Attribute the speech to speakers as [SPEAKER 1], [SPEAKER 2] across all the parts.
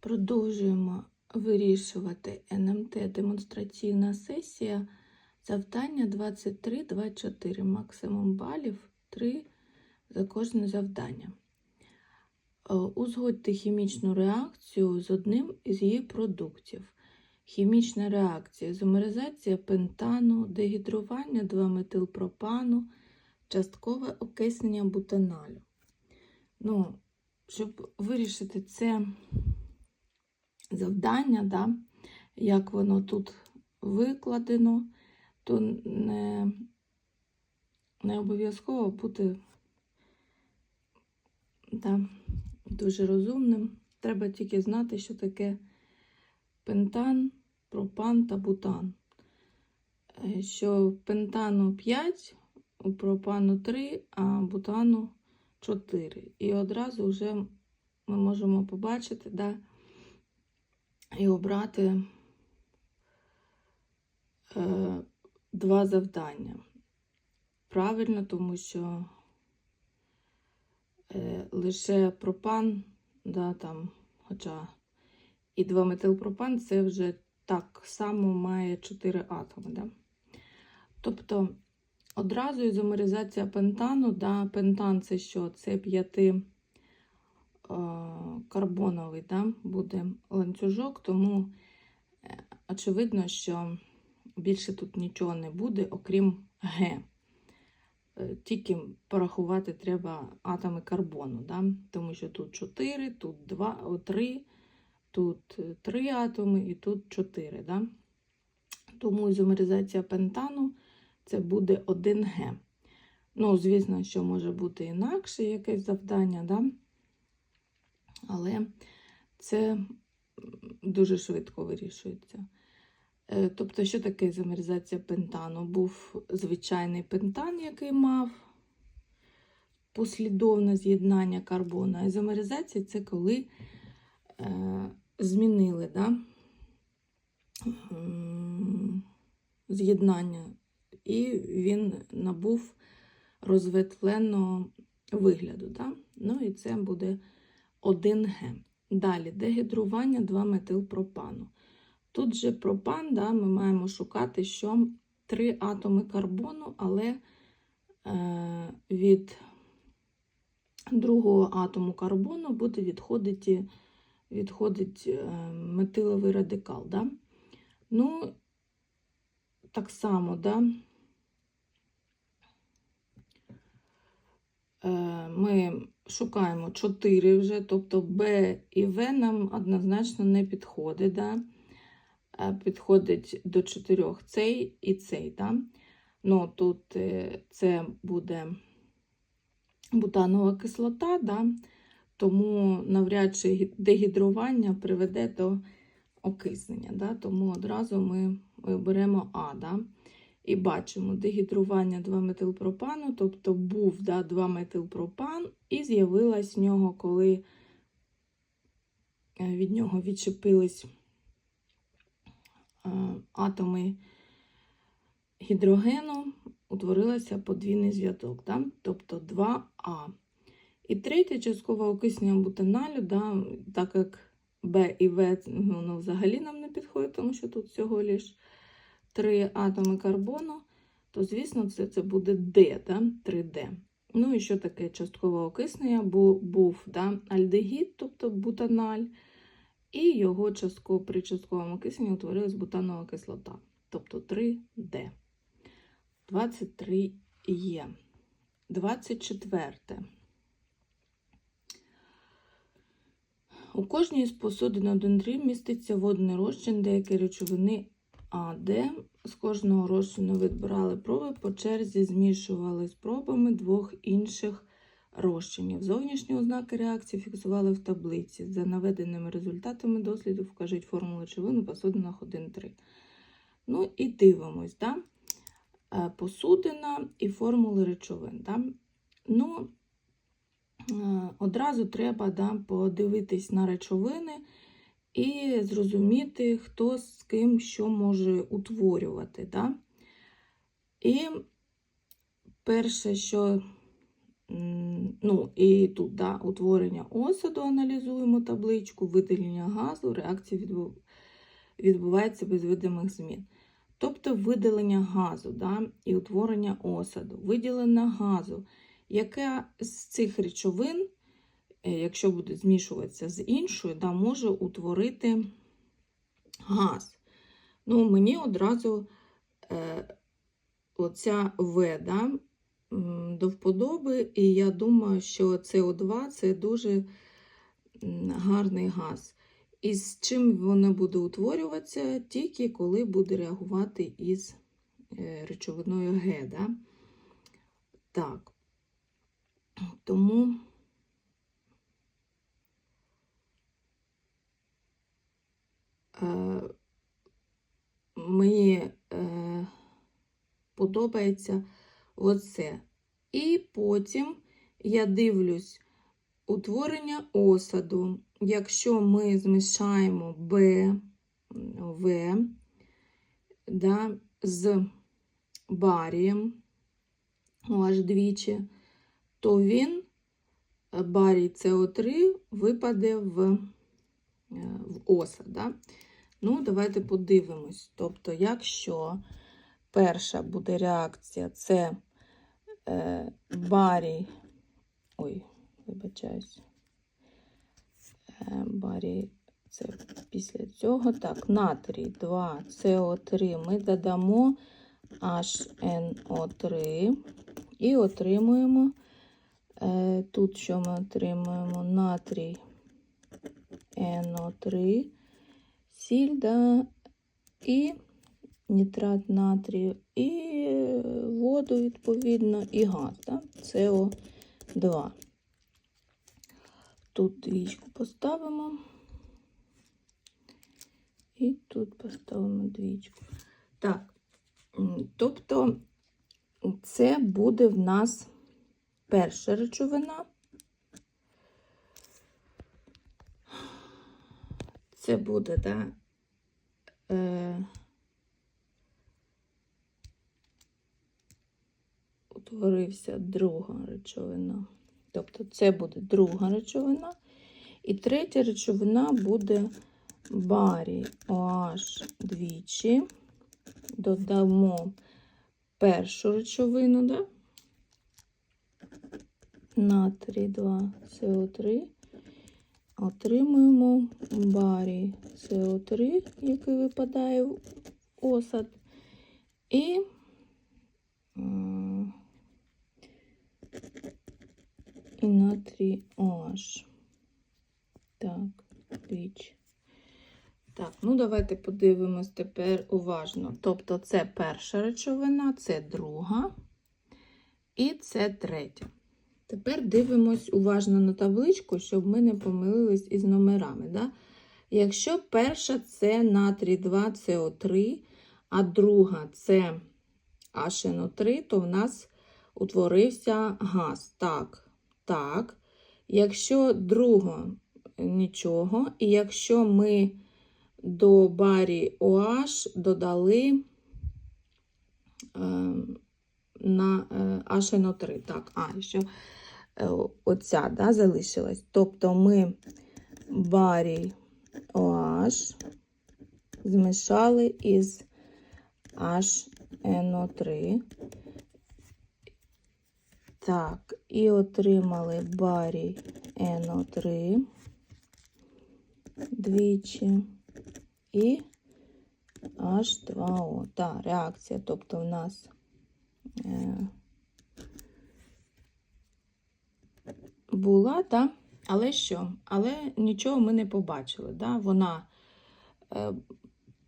[SPEAKER 1] Продовжуємо вирішувати НМТ демонстраційна сесія. Завдання 23-24. Максимум балів 3 за кожне завдання. Е, Узгодьте хімічну реакцію з одним із її продуктів. Хімічна реакція ізомеризація пентану, дегідрування 2-метилпропану, часткове окиснення бутаналю. Ну, щоб вирішити це завдання, да, як воно тут викладено, то не, не обов'язково бути да, дуже розумним. Треба тільки знати, що таке пентан, пропан та бутан. Е, Що пентану 5, у пропану 3, а бутану 4. І одразу вже ми можемо побачити, да, і обрати е, два завдання. Правильно, тому що е, лише пропан, да, там, хоча і 2-метилпропан це вже так само має 4 атоми. Да? Тобто одразу ізомеризація пентану, да, пентан це що? Це 5 е, карбоновий да, буде ланцюжок, тому е, очевидно, що більше тут нічого не буде, окрім Г. Е, Тільки порахувати треба атоми карбону, да? тому що тут 4, тут 2, 3, тут 3 атоми і тут 4. Да? Тому ізомеризація пентану це буде 1Г. Ну, звісно, що може бути інакше якесь завдання, да? Але це дуже швидко вирішується. Е, Тобто, що таке ізомеризація пентану? Був звичайний пентан, який мав послідовне з'єднання карбону. А ізомеризація це коли е, змінили да? з'єднання, і він набув розветвленого вигляду. Да? Ну і це буде 1Г. Далі дегідрування 2-метилпропану. Тут же пропан, да, ми маємо шукати, що три атоми карбону, але е, від другого атому карбону буде відходити, відходить е, метиловий радикал. Да? Ну, так само, да, е, ми шукаємо 4 вже, тобто Б і В нам однозначно не підходить. Да? Е, підходить до чотирьох цей і цей. Да? Ну, тут е, це буде бутанова кислота, да? тому навряд чи дегідрування приведе до окиснення. Да? Тому одразу ми беремо А. Да? І бачимо дегідрування 2-метилпропану, тобто був да, 2-метилпропан, і з'явилась в нього, коли е, від нього відчепились е, атоми гідрогену, утворилося подвійний зв'язок, да? тобто 2А. І третє часткове окиснення бутаналю, да? так як Б і В ну, взагалі нам не підходить, тому що тут всього лиш 3 атоми карбону, то, звісно, це, це буде Д, да? 3D. Ну і що таке часткове окиснення? Бу, був да? альдегід, тобто бутаналь, і його частково, при частковому окисненні утворилась бутанова кислота, тобто 3D. 23 є. 24. У кожній з посудин 1 міститься водний розчин деякі речовини АД. З кожного розчину відбирали проби, по черзі змішували з пробами двох інших розчинів. Зовнішні ознаки реакції фіксували в таблиці. За наведеними результатами досліду вкажіть формулу речовин у посудинах 1-3. Ну і дивимось, да? Е, посудина і формули речовин. Да? Ну, е, одразу треба да, подивитись на речовини і зрозуміти, хто з ким що може утворювати. Да? І перше, що ну, і тут да, утворення осаду аналізуємо табличку, видалення газу, реакція відбувається без видимих змін. Тобто видалення газу да, і утворення осаду. Виділення газу, яка з цих речовин, якщо буде змішуватися з іншою, да, може утворити газ. Ну, мені одразу е, оця В да, до вподоби, і я думаю, що СО2 це дуже гарний газ. І з чим воно буде утворюватися, тільки коли буде реагувати із е, речовиною Г. Да? Так. Тому е, мені е, подобається оце. І потім я дивлюсь утворення осаду. Якщо ми змішаємо Б, В да, з барієм аж двічі, то він, е, барій СО3, випаде в, е, в осад. Да? Ну, давайте подивимось. Тобто, якщо перша буде реакція, це е, барій, ой, вибачаюсь, е, барій, це після цього, так, натрій 2, СО3 ми додамо HNO3 і отримуємо, е, тут що ми отримуємо? Натрій NO3, сіль, да, і нітрат натрію, і воду, відповідно, і газ, да, СО2. Тут двічку поставимо. І тут поставимо двічку. Так, тобто це буде в нас перша речовина. Це буде, да, е, утворився друга речовина. Тобто це буде друга речовина. І третя речовина буде барій OH двічі. Додамо першу речовину, да? натрій 2 СО3. Отримуємо барій СО3, який випадає в осад. І і натрій OH. Так, двічі. Так, ну давайте подивимось тепер уважно. Тобто, це перша речовина, це друга і це третя. Тепер дивимось уважно на табличку, щоб ми не помилились із номерами. Да? Якщо перша це натрій 2 СО3, а друга це HNO3, то в нас утворився газ. Так, так. Якщо друга нічого, і якщо ми до барі OH додали е, на е, HNO3. Так, а, що оця да, залишилась. Тобто ми барій OH змішали із HNO3. Так, і отримали барій NO3 двічі і H2O. Так, реакція, тобто в нас е, була, та, але що? Але нічого ми не побачили. Да? Вона е,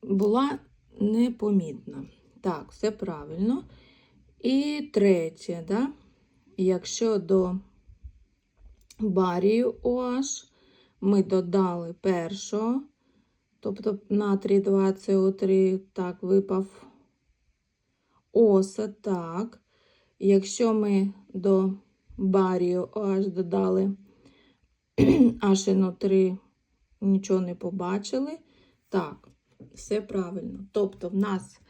[SPEAKER 1] була непомітна. Так, все правильно. І третє, да? якщо до барію OH ми додали першого, тобто натрій 2 СО3, так, випав осад, так. Якщо ми до барію OH додали HNO3, нічого не побачили. Так, все правильно. Тобто в нас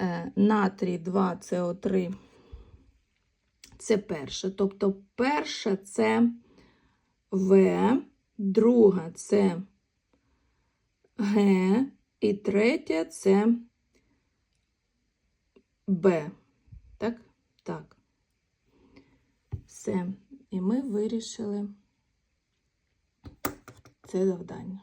[SPEAKER 1] е, натрій 2 СО3 це перше. Тобто перша це В, друга це Г, і третя це Б. Так? Так. Все. І ми вирішили це завдання.